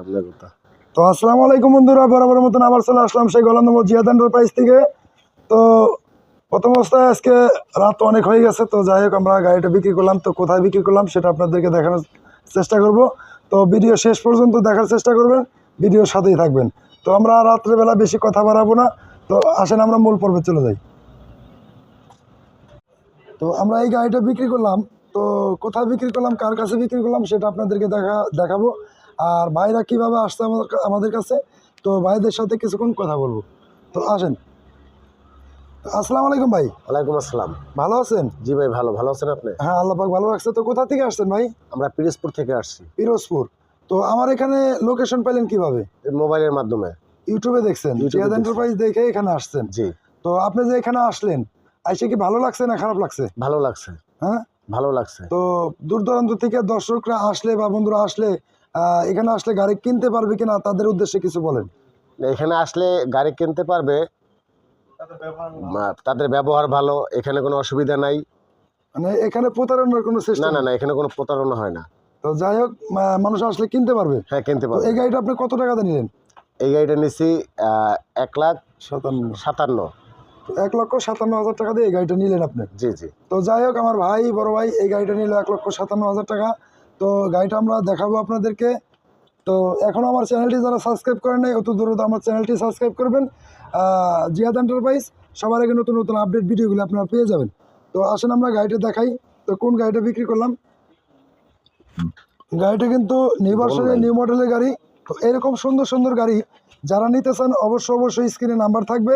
আপনার কথা তো। আসসালামু আলাইকুম বন্ধুরা বরাবর মতন আবার চলে আসলাম সেই গলন্দ জিয়াদ এন্টারপ্রাইজ থেকে। তো প্রথম অবস্থায় আজকে রাত অনেক হয়ে গেছে, তো যাই হোক আমরা গাড়িটা বিক্রি করলাম, তো কোথায় বিক্রি করলাম সেটা আপনাদেরকে দেখানোর চেষ্টা করব। তো ভিডিও শেষ পর্যন্ত দেখার চেষ্টা করবেন, ভিডিওর সাথেই থাকবেন। তো আমরা রাত্রেবেলা বেশি কথা বাড়াবো না, তো আসেন আমরা মূল পর্বে চলে যাই। তো আমরা এই গাড়িটা বিক্রি করলাম, তো কোথায় বিক্রি করলাম, কার কাছে বিক্রি করলাম সেটা আপনাদেরকে দেখা, দেখাবো। আর ভাইরা কীভাবে আসছে আমাদের কাছে? তো ভাইদের সাথে কিছুক্ষণ কথা বলব। তো আসেন। আসসালামু আলাইকুম ভাই। ওয়ালাইকুম আসসালাম। ভালো আছেন? জি ভাই ভালো। ভালো আছেন আপনি? হ্যাঁ আল্লাহ পাক ভালো রাখছে। তো কোথা থেকে আসছেন ভাই? আমরা পিরোজপুর থেকে আসছি। পিরোজপুর। তো আমার এখানে লোকেশন পেলেন কীভাবে? মোবাইলের মাধ্যমে। ইউটিউবে দেখছেন। জিয়াদ এন্টারপ্রাইজ দেখে এখানে আসছেন। জি। তো আপনি যে এখানে আসলেন আইসে কি ভালো লাগছে না খারাপ লাগছে? ভালো লাগছে। হ্যাঁ? ভালো লাগছে। তো দূর দূরান্ত থেকে দর্শকরা আসলে বা বন্ধুরা আসলে এখানে আসলে গাড়ি কিনতে পারবে কিনা তাদের উদ্দেশ্যে কিছু বলেন। এখানে আসলে গাড়ি কিনতে পারবে। তাদের ব্যবহার ভালো এখানে কোনো অসুবিধা নাই। মানে এখানে প্রতারণার কোনো না না না এখানে কোনো প্রতারণা হয় না। তো যাই হোক মানুষ আসলে কিনতে পারবে? হ্যাঁ কিনতে পারবে। এই গাড়িটা আপনি কত টাকাতে নিলেন? এই গাড়িটা নিচ্ছি আহ, এক লাখ সাতান্ন। সাতান্ন। এক লক্ষ সাতান্ন হাজার টাকা দিয়ে এই গাড়িটা নিলেন আপনি? জি জি। তো যাই হোক আমার ভাই বড় ভাই এই গাড়িটা নিল এক লক্ষ সাতান্ন হাজার টাকা। তো গাড়িটা আমরা দেখাবো আপনাদেরকে। তো এখনও আমার চ্যানেলটি যারা সাবস্ক্রাইব করেন নাই অত দ্রুত আমার চ্যানেলটি সাবস্ক্রাইব করবেন। জিয়াদ এন্টারপ্রাইজ সবার আগে নতুন নতুন আপডেট ভিডিওগুলো আপনারা পেয়ে যাবেন। তো আসেন আমরা গাড়িটা দেখাই। তো কোন গাড়িটা বিক্রি করলাম? গাড়িটা কিন্তু নিউ নিউ মডেলের গাড়ি। তো এরকম সুন্দর সুন্দর গাড়ি যারা নিতে চান অবশ্যই অবশ্যই স্ক্রিনে নাম্বার থাকবে।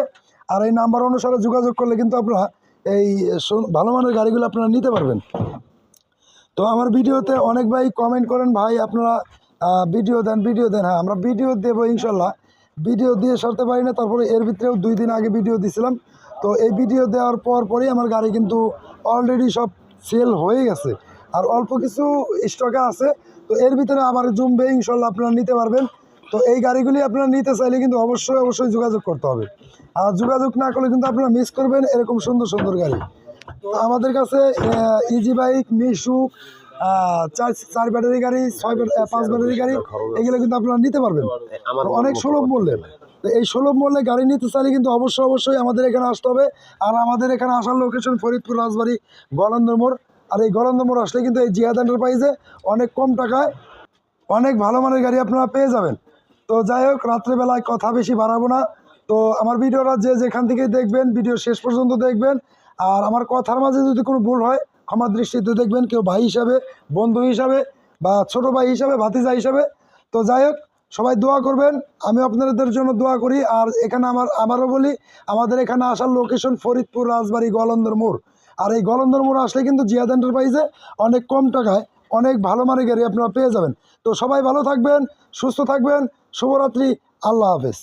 আর এই নাম্বার অনুসারে যোগাযোগ করলে কিন্তু আপনারা এই ভালো মানের গাড়িগুলো আপনারা নিতে পারবেন। তো আমার ভিডিওতে অনেক ভাই কমেন্ট করেন, ভাই, আপনারা ভিডিও দেন ভিডিও দেন। হ্যাঁ আমরা ভিডিও দেবো ইনশাল্লাহ। ভিডিও দিয়ে সারতে পারি না, তারপরে এর ভিতরেও দুই দিন আগে ভিডিও দিছিলাম। তো এই ভিডিও দেওয়ার পর পরই আমার গাড়ি কিন্তু অলরেডি সব সেল হয়ে গেছে। আর অল্প কিছু স্টকে আছে, তো এর ভিতরে আবার জমবে ইনশাল্লাহ, আপনারা নিতে পারবেন। তো এই গাড়িগুলি আপনারা নিতে চাইলে কিন্তু অবশ্যই অবশ্যই যোগাযোগ করতে হবে। আর যোগাযোগ না করলে কিন্তু আপনারা মিস করবেন এরকম সুন্দর সুন্দর গাড়ি। আমাদের কাছে ইজি বাইক মিশুক আহ, চার চার ব্যাটারি গাড়ি ছয় পাঁচ ব্যাটারি গাড়ি এগুলো কিন্তু আপনারা নিতে পারবেন। অনেক সুলভ মূল্যে এই সুলভ মূল্যে গাড়ি নিতে চাইলে কিন্তু অবশ্যই অবশ্যই আমাদের এখানে আসতে হবে। আর আমাদের এখানে আসার লোকেশন ফরিদপুর রাজবাড়ি গলন্দ মোড়। আর এই গলন্দ মোড় আসলে কিন্তু এই জিয়াদ এন্টারপ্রাইজে অনেক কম টাকায় অনেক ভালো মানের গাড়ি আপনারা পেয়ে যাবেন। তো যাই হোক রাত্রেবেলায় কথা বেশি বাড়াবো না। তো আমার ভিডিওটা যে যেখান থেকেই দেখবেন ভিডিও শেষ পর্যন্ত দেখবেন। আর আমার কথার মাঝে যদি কোনো ভুল হয়, ক্ষমা দৃষ্টিতে দেখবেন কেউ ভাই হিসাবে, বন্ধু হিসাবে বা ছোট ভাই হিসাবে, ভাতিজা হিসাবে। তো যাই হোক, সবাই দোয়া করবেন, আমি আপনাদের জন্য দোয়া করি। আর এখানে আমার, আমারও বলি, আমাদের এখানে আসার লোকেশন ফরিদপুর রাজবাড়ি গলন্দর মোড়। আর এই গলন্দর মোড় আসলে কিন্তু জিয়াদ এন্টারপ্রাইজে অনেক কম টাকায় অনেক ভালো মানের গাড়ি আপনারা পেয়ে যাবেন। তো সবাই ভালো থাকবেন, সুস্থ থাকবেন, শুভরাত্রি, আল্লাহ হাফেজ।